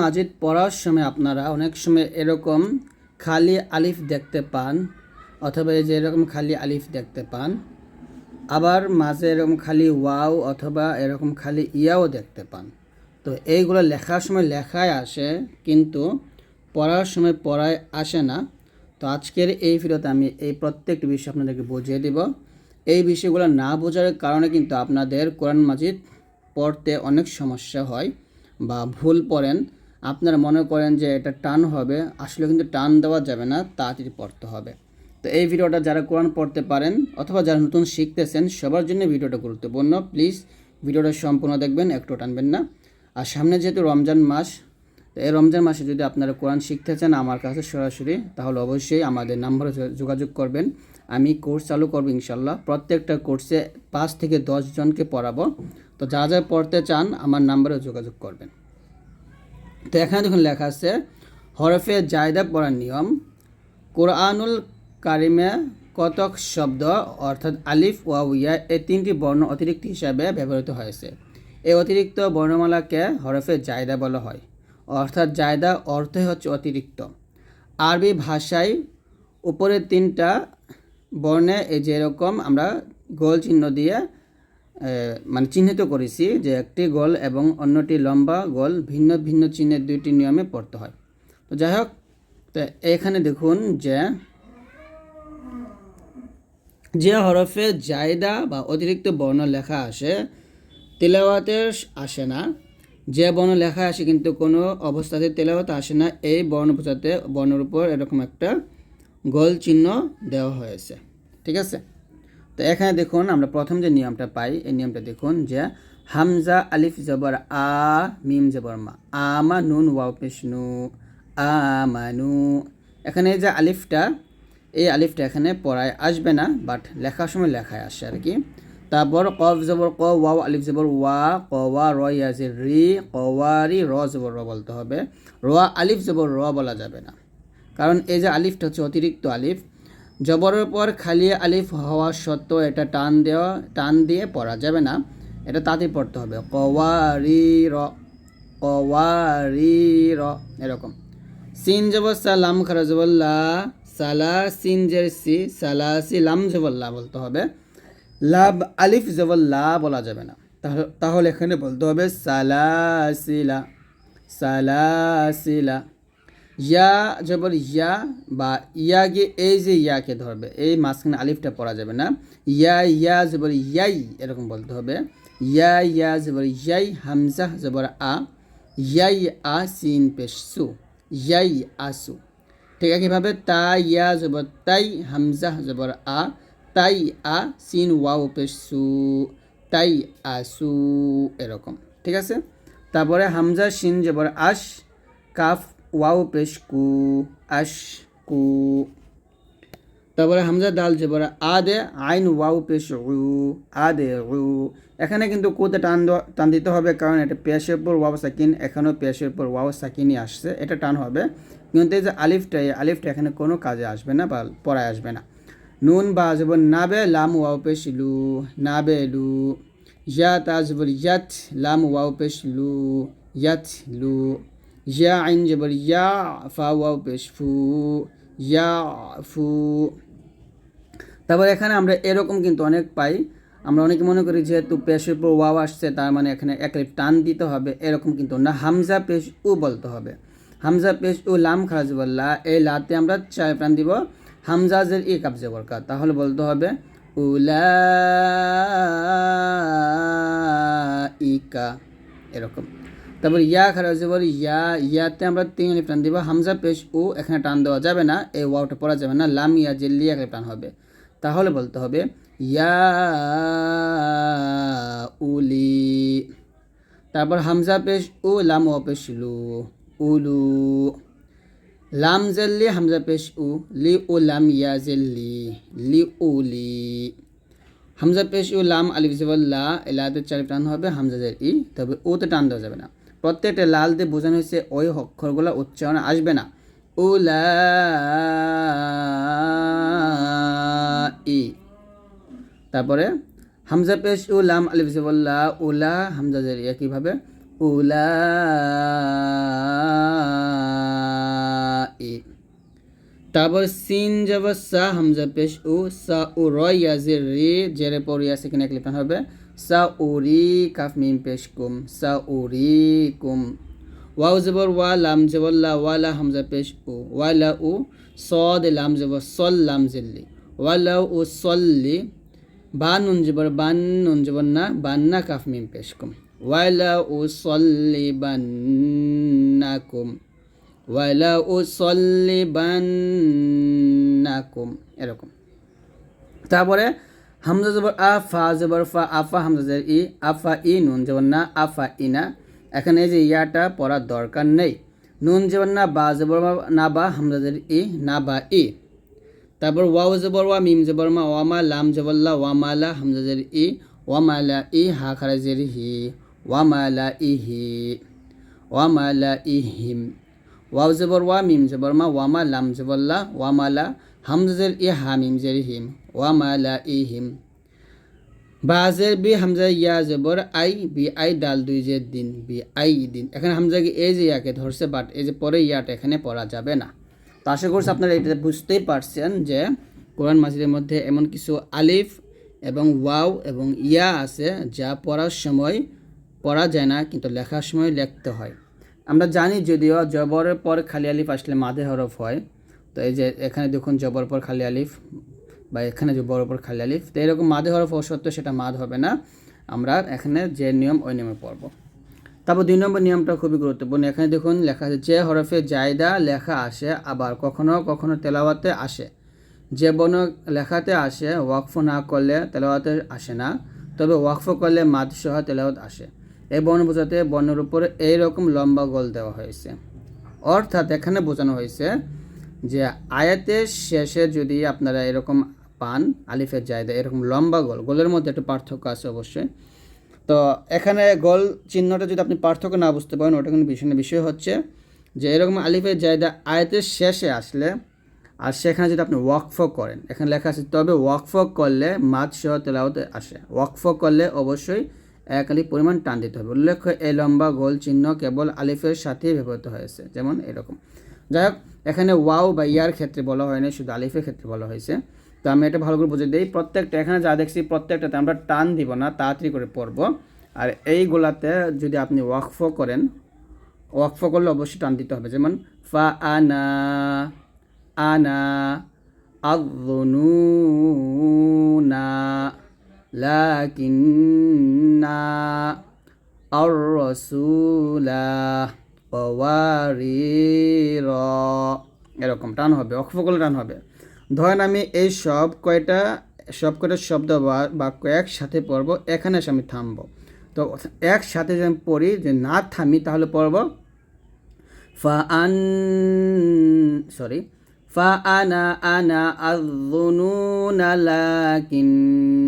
মাজিদ পড়ার সময় আপনারা অনেক সময় এরকম খালি আলিফ দেখতে পান, অথবা এই যে এরকম খালি আলিফ দেখতে পান। আবার মাঝে এরকম খালি ওয়াও অথবা এরকম খালি ইয়াও দেখতে পান। তো এইগুলো লেখার সময় লেখায় আসে, কিন্তু পড়ার সময় পড়ায় আসে না। তো আজকের এই ভিডিওতে আমি এই প্রত্যেকটি বিষয় আপনাদেরকে বুঝিয়ে দেব। এই বিষয়গুলো না বোঝার কারণে কিন্তু আপনাদের কোরআন মাজিদ পড়তে অনেক সমস্যা হয় বা ভুল পড়েন। আপনারা মনে করেন যে এটা টান হবে, আসলে কিন্তু টান দেওয়া যাবে না, তাড়াতাড়ি পড়তে হবে। তো এই ভিডিওটা যারা কোরআন পড়তে পারেন অথবা যারা নতুন শিখতেছেন, সবার জন্য ভিডিওটা গুরুত্বপূর্ণ। প্লিজ, ভিডিওটা সম্পূর্ণ দেখবেন, একটু টানবেন না। আর সামনে যেহেতু রমজান মাস, তো এই রমজান মাসে যদি আপনারা কোরআন শিখতে চান আমার কাছে সরাসরি, তাহলে অবশ্যই আমাদের নাম্বারে যোগাযোগ করবেন। আমি কোর্স চালু করব ইনশাল্লাহ প্রত্যেকটা কোর্সে পাঁচ থেকে দশ জনকে পড়াবো। তো যা যা পড়তে চান, আমার নাম্বারে যোগাযোগ করবেন। তো এখানে দেখুন লেখা আছে, হরফে জায়দা পড়ার নিয়ম, কোরআনুল কারিমে কতক শব্দ, অর্থাৎ আলিফ ওয়া উইয়া এই তিনটি বর্ণ অতিরিক্ত হিসাবে ব্যবহৃত হয়েছে। এই অতিরিক্ত বর্ণমালাকে হরফে জায়দা বলা হয়। অর্থাৎ জায়দা অর্থই হচ্ছে অতিরিক্ত। আরবি ভাষায় উপরের তিনটা বর্ণে এই যেরকম আমরা গোল চিহ্ন দিয়ে মানে চিহ্নিত করেছি যে একটি গোল এবং অন্যটি লম্বা গোল ভিন্ন ভিন্ন চিহ্নের দুইটি নিয়মে পড়তে হয়। তো যাই হোক, তো এখানে দেখুন যে যে হরফে জায়দা বা অতিরিক্ত বর্ণ লেখা আসে তেলাওয়াতে আসে না। যে বর্ণ লেখা আসে কিন্তু কোনো অবস্থাতে তেলাওয়াত আসে না। এই বর্ণ বোঝাতে বর্ণের উপর এরকম একটা গোল চিহ্ন দেওয়া হয়েছে। ঠিক আছে? তো এখানে দেখুন, আমরা প্রথম যে নিয়মটা পাই, এই নিয়মটা দেখুন যে হামজা আলিফ জবর আ, মিম জবর মা। আমা নুন ওয়াও পেশ নু আমানু। এখানে যে আলিফটা, এই আলিফটা এখানে পড়ায় আসবে না বাট লেখার সময় লেখায় আসে আর কি। তারপর কফ জবর ক, ওয়াও আলিফ জবর ওয়া, ক, ওয়া, র ইয়াজের রি কওয়ারি র জবর র বলতে হবে। র আলিফ জবর র বলা যাবে না। কারণ এই যে আলিফটা হচ্ছে অতিরিক্ত আলিফ জবরের পর খালি আলিফ হওয়া সত্ত্বেও এটা টান দেওয়া, টান দিয়ে পড়া যাবে না। এটা তাতে পড়তে হবে। কওয়ারি র কওয়ারি র এরকম। সিন জবর সালাম খারা জবর লা, সালা সিন জের সি, সালা সি লাম জবর লা বলতে হবে। লাভ আলিফ জবর লা বলা যাবে না। তাহলে এখানে বলতে হবে সালাসিলা সালাসিলা ইয়া জবর ইয়া বা ইয়া গিয়ে এই যে ইয়াকে ধরবে, এই মাঝখানে আলিফটা পড়া যাবে না। ইয়া ইয়া জবর ইয়াই, এরকম বলতে হবে। ইয়া ইয়া জবর ইয়াই, হামজা জবর আ, ইয়াই, আ, সিন, পেশ ইয়াই আসু ঠিক আছে একইভাবে তা, ইয়া জবর তাই, হামজা জবর আ, তাই, আ, সিন, ওয়াও, পেশ তাই আসু এরকম। ঠিক আছে? তারপরে হামজা, সিন জবর আশ, কাফ ওয়াও পেশ কু, আশ কু। তারপরে হামজা দাল জবর আদে আইন ওয়াও পেশ উ আদে উ এখানে কিন্তু কুতে টান টান দিতে হবে কারণ এটা পেশের পর ওয়াও সাকিন এখানেও পেশের পর ওয়াও সাকিনই আসছে, এটা টান হবে। কিন্তু এই যে আলিফটা, এই আলিফটা এখানে কোনো কাজে আসবে না বা পড়ায় আসবে না। নুন বা জবর নাবে লাম ওয়াও পেশ লু, নাবে লু। ইয়া তা জবর ইয়াত লাম ওয়াও পেশ লু, ইয়াত লু। ইয়া আইন জবর ইয়া ফা ওয়াও পেশ ফু ইয়া ফু তারপর এখানে আমরা এরকম কিন্তু অনেক পাই। আমরা অনেকে মনে করি যেহেতু পেশের উপর ওয়াও আসছে, তার মানে এখানে এক টান দিতে হবে। এরকম কিন্তু না। হামজা পেশ উ বলতে হবে। হামজা পেশ উ লাম খারাজ বল্লা। এই লাতে আমরা চার প্রাণ দিব। হামজাজের ই কাবজে বরকা। তাহলে বলতে হবে উলা ইকা এরকম। তারপর ইয়া খারাজ বল ইয়া, ইয়াতে আমরা তিন আলিফ টান দিব, হামজা পেশ উ এখানে টান দেওয়া যাবে না, এই ওয়াওটা পড়া যাবে না, লাম, ইয়া জেল্লি এক টান হবে। তাহলে বলতে হবে, ইয়া উলি, তারপর হামজা পেশ উ লাম ও পেশ লু, উলু, লাম জেল্লি হামজা পেশ উ, লি উ লাম, ইয়া জেল্লি লি উলি হামজা পেশ উ লাম, আলিফ জবল্লা এলাতে চারি টান হবে হামজাজের ই, তবে ওতে টান দেওয়া যাবে না। প্রত্যেকটা লাল দিয়ে বোঝানো হয়েছে, ওই অক্ষরগুলো উচ্চারণ আসবে না। উলা ই তারপরে হামজা পেশ, উলাম আলিফ জিবুল্লাহ উলা, হামজা জারিয়া কীভাবে উলা ই তারপর সিন যাব সা, হামজা পেশ, উ, সা, উ, রয় ইয়াজির জেরে পড়ি আছে কিনা ক্লিপান হবে। সা উ রি কাফ মিম পেশ কুম সা উ রি কুম ওয়াও জবর ওয়া লাম জবর লা ওয়ালা হামজা পেশ উ ওয়ালা উ সদ লাম জবর সল লাম জিল্লি ওয়ালা উ সল্লি বা নুন জবর বান নুন জবর না বান্না কাফ মিম পেশ কুম ওয়ালা উ সল্লি বান্নাকুম ওয়ালা উসল্লিবান্নাকুম এরকম তারপরে হামজা জবর আ, ফা জবর ফা আফা হামজা ই আফা ই, নুন জবর না আফা ইনা এখানে এই যে ইয়াটা পড়ার দরকার নেই। নুন জবর না, বা জবর না বা, হামজা ই, না বা, ই। তারপর ওয়াও জবর ওয়া, মিম জবর মা ওয়ামা লাম জবল্লা ওয়ামালা হামজা জবর ই ওয়ামালা ই, হা, খারা জের হি ওয়ামালা ইহি ওয়ামালা ইহিম ওয়াও জবর ওয়া, মিম জবর মা ওয়ামা লাম জবল্লা ওয়ামালা হামজাজের ই হা মিম জের হিম ওয়ামালা হিম বাজের বি হামজা ইয়া জবর আই বি আই ডাল দুই যে দিন বি আই দিন এখানে হামজাকে এই যে ইয়াকে ধরছে বাট এই যে পরে ইয়াটা এখানে পড়া যাবে না তো আশা করছি আপনারা এটা বুঝতেই পারছেন যে কোরআন মাজিদের মধ্যে এমন কিছু আলিফ এবং ওয়াও এবং ইয়া আছে যা পড়ার সময় পড়া যায় না কিন্তু লেখার সময় লিখতে হয় আমরা জানি যদিও জবরের পর খালি আলিফ আসলে মাদে হরফ হয় তো এই যে এখানে দেখুন জবর পর খালি আলিফ বা এখানে জবরের পর খালি আলিফ, তো এরকম মাদে হরফ সত্ত্বেও সেটা মাদ হবে না। আমরা এখানে যে নিয়ম, ওই নিয়মে পড়ব। তারপর দুই নম্বর নিয়মটা খুবই গুরুত্বপূর্ণ। এখানে দেখুন লেখা আছে, যে হরফে জায়দা লেখা আসে আবার কখনো কখনো তেলাওয়াতে আসে। যে বর্ণ লেখাতে আসে, ওয়াকফ না করলে তেলাওয়াতে আসে না। তবে ওয়াকফ করলে মাদ সহ তেলাওয়াত আসে। এই বর্ণ বোঝাতে বর্ণের উপরে এইরকম লম্বা গোল দেওয়া হয়েছে। অর্থাৎ এখানে বোঝানো হয়েছে যে আয়াতের শেষে যদি আপনারা এরকম পান, আলিফের জায়দা, এরকম লম্বা গোল, গোলের মধ্যে একটু পার্থক্য আছে অবশ্যই। তো এখানে গোল চিহ্নটা যদি আপনি পার্থক্য না বুঝতে পারেন, ওটা কিন্তু বিষয় বিষয় হচ্ছে যে এরকম আলিফের জায়দা আয়াতের শেষে আসলে, আর সেখানে যদি আপনি ওয়াকফ করেন, এখানে লেখা আছে, তবে ওয়াকফ করলে মাছ সহ তেলাওতে আসে। ওয়াকফ করলে অবশ্যই এক আলিফ পরিমাণ টান দিতে হবে। উল্লেখ্য, এই লম্বা গোল চিহ্ন কেবল আলিফের সাথেই ব্যবহৃত হয়েছে, যেমন এরকম। যাই হোক এখানে ওয়াও বা ইয়ার ক্ষেত্রে বলা হয়নি শুধু আলিফের ক্ষেত্রে বলা হয়েছে। তো আমি এটা ভালো করে বুঝে দিই। প্রত্যেকটা, এখানে যা দেখছি প্রত্যেকটাতে আমরা টান দিব না, তাড়াতাড়ি করে পড়ব। আর এইগুলাতে যদি আপনি ওয়াকফ করেন, ওয়াকফ করলে অবশ্যই টান দিতে হবে। যেমন ফা আনা আনা আযনুনা, লাকিন্না আর রসুলা এরকম টান হবে অক্ষ করলে টান হবে। ধরেন আমি এই সব কয়টা সব কয়টা শব্দ বা বাক্য একসাথে পড়ব, এখানে এসে আমি থামবো। তো একসাথে যদি আমি পড়ি যে না থামি, তাহলে পড়ব ফা আন সরি ফা আনা আনা আযনুনা লাকিন্না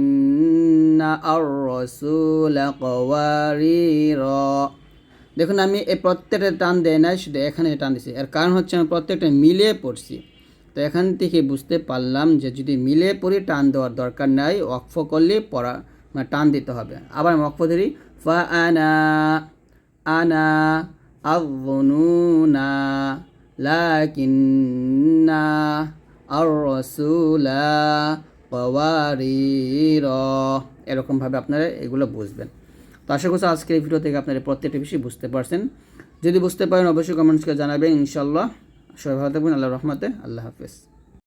আর রসুলা কওয়ারিরা। দেখুন, আমি এই প্রত্যেকটা টান দেয় নাই, শুধু এখানে টান দিছি। এর কারণ হচ্ছে আমি প্রত্যেকটা মিলিয়ে পড়ছি। তো এখান থেকে বুঝতে পারলাম যে যদি মিলে পড়ি, টান দেওয়ার দরকার নাই, ওয়াকফ করলে পড়া মানে টান দিতে হবে। আবার আমি ওয়াকফ ধরি, ফা আনা আনা, আযনুনা, লাকিন্না আর রসুলা কওয়ারিরা। এরকমভাবে আপনারা এগুলো বুঝবেন। তো আশা করছি আজকের এই ভিডিও থেকে আপনারা প্রত্যেকটা বিষয় বুঝতে পারছেন। যদি বুঝতে পারেন, অবশ্যই কমেন্টসকে জানাবেন। ইনশাল্লাহ সবাই ভালো থাকবেন। আল্লাহ রহমতে। আল্লাহ হাফেজ।